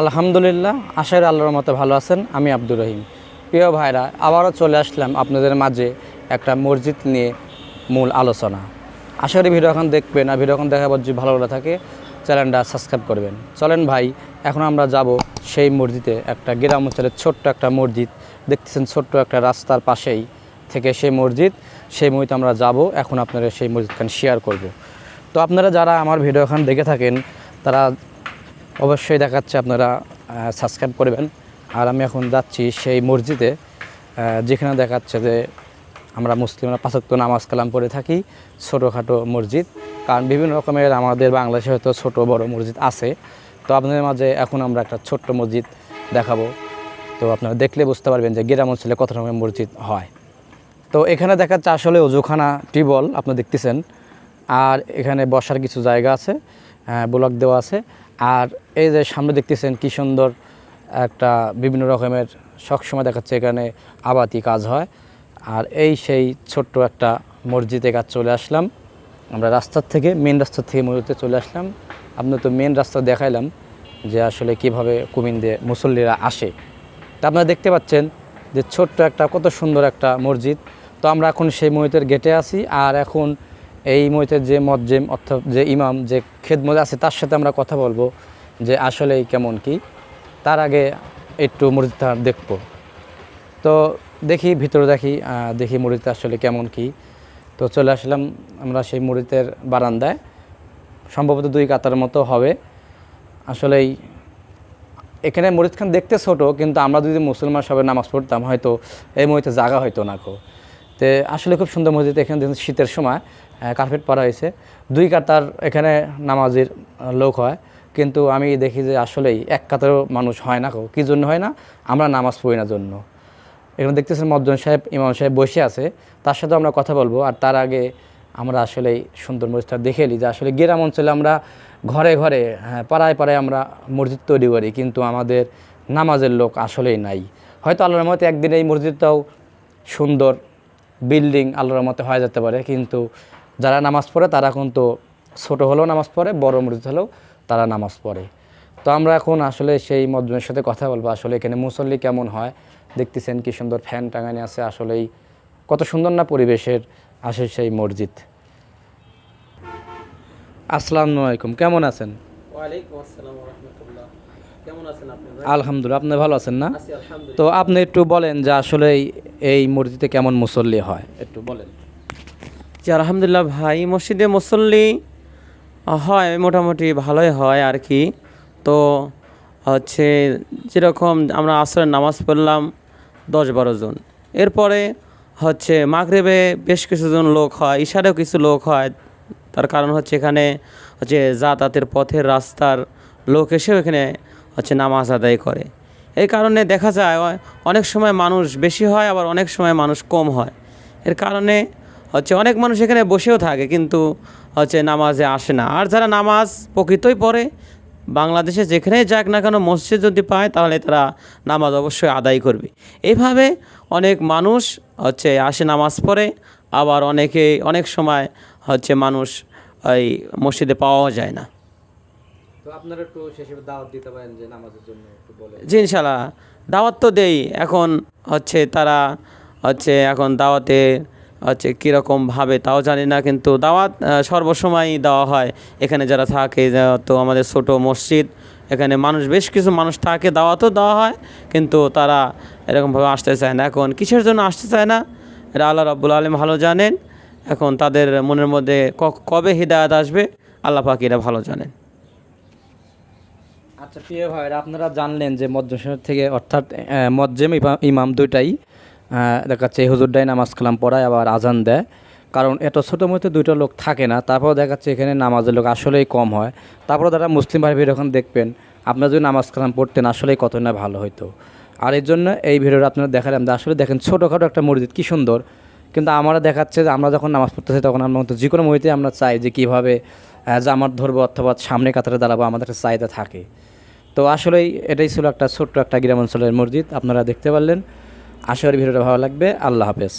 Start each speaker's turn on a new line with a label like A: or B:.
A: আলহামদুলিল্লাহ আশার আল্লাহর মতো ভালো আছেন। আমি আব্দুর রহিম। প্রিয় ভাইরা, আবারও চলে আসলাম আপনাদের মাঝে একটা মসজিদ নিয়ে মূল আলোচনা। আশা করি ভিডিও এখন দেখবেন, আর ভিডিও এখন দেখাবার যদি ভালো লাগে থাকে, চ্যানেলটা সাবস্ক্রাইব করবেন। চলেন ভাই, এখন আমরা যাব সেই মসজিদে, একটা গ্রাম অঞ্চলের ছোট্ট একটা মসজিদ। দেখতেছেন ছোট্ট একটা রাস্তার পাশেই থেকে সেই মসজিদ। সেই মসজিদ আমরা যাব, এখন আপনারা সেই মসজিদখান শেয়ার করব। তো আপনারা যারা আমার ভিডিও এখন দেখে থাকেন, তারা অবশ্যই দেখাচ্ছে আপনারা সাবস্ক্রাইব করবেন। আর আমি এখন যাচ্ছি সেই মসজিদে যেখানে দেখাচ্ছে যে আমরা মুসলিমরা পাঁচক্ত নামাজ কালাম পড়ে থাকি, ছোটোখাটো মসজিদ। কারণ বিভিন্ন রকমের আমাদের বাংলাদেশে হয়তো ছোট, বড় মসজিদ আছে। তো আপনাদের মাঝে এখন আমরা একটা ছোট্ট মসজিদ দেখাবো। তো আপনারা দেখলে বুঝতে পারবেন যে গ্রাম অঞ্চলে কত রকমের মসজিদ হয়। তো এখানে দেখাচ্ছে আসলে অজুখানা টিউবওয়েল, আপনি দেখতেছেন। আর এখানে বসার কিছু জায়গা আছে ব্লক দেওয়া আছে। আর এই যে সামনে দেখতেছেন কি সুন্দর একটা বিভিন্ন রকমের সবসময় দেখাচ্ছে এখানে আবাতি কাজ হয়। আর এই সেই ছোট্ট একটা মসজিদে কাজ চলে আসলাম। আমরা রাস্তার থেকে মেন রাস্তার থেকে মসজিদে চলে আসলাম। আপনার তো মেন রাস্তা দেখাইলাম যে আসলে কীভাবে কুমিন্দে মুসল্লিরা আসে। তা আপনারা দেখতে পাচ্ছেন যে ছোট্ট একটা, কত সুন্দর একটা মসজিদ। তো আমরা এখন সেই মসজিদের গেটে আছি। আর এখন এই মসজিদের যে মজ্জেম অর্থাৎ যে ইমাম, যে খেদমত আছে, তার সাথে আমরা কথা বলব যে আসলেই কেমন কি। তার আগে একটু মসজিদটা দেখব। তো দেখি, ভিতরে দেখি দেখি মসজিদটা আসলে কেমন কি। তো চলে আসলাম আমরা সেই মসজিদের বারান্দায়। সম্ভবত দুই কাতার মতো হবে। আসলেই এখানে মরিদ খান দেখতে ছোট, কিন্তু আমরা যদি মুসলমান সবাই নামাজ পড়তাম, হয়তো এই মসজিদে জায়গা হয়তো না কো তো আসলে খুব সুন্দর মসজিদ এখানে দেখুন শীতের সময় কার্পেট পাড়া হয়েছে। দুই কাতার এখানে নামাজের লোক হয়। কিন্তু আমি দেখি যে আসলেই এক কাতারও মানুষ হয় না কো জন্য হয় না? আমরা নামাজ পড়ি না জন্য। এখানে দেখতেছেন মজ্জন সাহেব, ইমাম সাহেব বসে আছে। তার সাথে আমরা কথা বলব। আর তার আগে আমরা আসলে সুন্দর মসজিদটা দেখে এলি যে আসলে গ্রাম অঞ্চলে আমরা ঘরে ঘরে হ্যাঁ পাড়ায় পাড়ায় আমরা মসজিদ তৈরি করি। কিন্তু আমাদের নামাজের লোক আসলেই নাই। হয়তো আল্লাহর মতে একদিন এই মসজিদটাও সুন্দর বিল্ডিং আল্লাহর মতে হয়ে যেতে পারে। কিন্তু যারা নামাজ পড়ে, তারা কিন্তু ছোটো হলেও নামাজ পড়ে, বড় মসজিদ হলেও তারা নামাজ পড়ে। তো আমরা এখন আসলে সেই মজমের সাথে কথা বলব। আসলে এখানে মুসল্লি কেমন হয়, দেখতেছেন কি সুন্দর ফ্যান টাঙানি আছে। আসলেই কত সুন্দর না পরিবেশের আসে সেই মসজিদ। আসসালামু আলাইকুম, কেমন আছেন?
B: ওয়ালাইকুম আসসালাম রহমতুল্লাহ আপনি
A: আলহামদুলিল্লাহ আপনি ভালো আছেন না? তো আপনি একটু বলেন যে আসলে এই- এই মসজিদে কেমন মুসল্লি হয় একটু বলেন।
B: জি আলহামদুলিল্লাহ ভাই মসজিদে মুসল্লি হয় মোটামুটি ভালোই হয় আর কি। তো হচ্ছে যেরকম আমরা আসরের নামাজ পড়লাম দশ বারো জন। এরপরে হচ্ছে মাগরেবে বেশ কিছুজন লোক হয় ইশারেও কিছু লোক হয় তার কারণ হচ্ছে এখানে হচ্ছে যাতায়াতের পথের রাস্তার লোক এসেও এখানে হচ্ছে নামাজ আদায় করে। এই কারণে দেখা যায় অনেক সময় মানুষ বেশি হয়, আবার অনেক সময় মানুষ কম হয়। এর কারণে হচ্ছে অনেক মানুষ এখানে বসেও থাকে, কিন্তু হচ্ছে নামাজে আসে না। আর যারা নামাজ প্রকৃতই পড়ে, বাংলাদেশে যেখানেই যাক না কেন মসজিদ যদি পায়, তাহলে তারা নামাজ অবশ্যই আদায় করবে। এইভাবে অনেক মানুষ হচ্ছে আসে নামাজ পড়ে, আবার অনেকে অনেক সময় হচ্ছে মানুষ এই মসজিদে পাওয়াও যায় না। জি ইনশাল্লাহ দাওয়াত তো দেই এখন হচ্ছে তারা হচ্ছে এখন দাওয়াতে হচ্ছে কীরকম ভাবে তাও জানি না কিন্তু দাওয়াত আহ, সর্বসময়ই দেওয়া হয়। এখানে যারা থাকে তো আমাদের ছোট মসজিদ এখানে মানুষ বেশ কিছু মানুষ থাকে দাওয়াতও দেওয়া হয় কিন্তু তারা এরকমভাবে আসতে চায় না। এখন কিসের জন্য আসতে চায় না? এটা আল্লাহ রাব্বুল আলম ভালো জানেন। এখন তাদের মনের মধ্যে কবে হৃদায়ত আসবে? আল্লাহ পাক এটা ভালো জানেন।
A: আচ্ছা প্রিয় ভাইরা আপনারা জানলেন যে মজ্জেম থেকে অর্থাৎ মজ্জেম ইমা- ইমাম দুইটাই দেখাচ্ছে এই নামাজ কালাম পড়ায়, আবার আজান দেয়। কারণ এত ছোটো মধ্যে দুইটা লোক থাকে না, তারপর দেখাচ্ছে এখানে নামাজের লোক আসলেই কম হয়। তারপর তারা মুসলিম ভাই ভিডিও এখন দেখবেন, আপনারা যদি নামাজ কালাম পড়তেন, আসলেই কত না ভালো হতো আর এর জন্য এই ভিডিওটা আপনারা দেখালাম যে আসলে দেখেন ছোটোখাটো একটা মসজিদ, কী সুন্দর। কিন্তু আমরা দেখাচ্ছে যে আমরা যখন নামাজ পড়তেছি তখন আমরা যে কোনো মুহূর্তে আমরা চাই যে কীভাবে জামার ধরবো অথবা সামনে কাতারে দাঁড়াবো, আমাদের একটা চাহিদা থাকে। তো আসলেই এটাই ছিল একটা ছোট্ট একটা গ্রামাঞ্চলের মসজিদ, আপনারা দেখতে পারলেন। আশা করি ভিডিওটা ভালো লাগবে। আল্লাহ হাফেজ।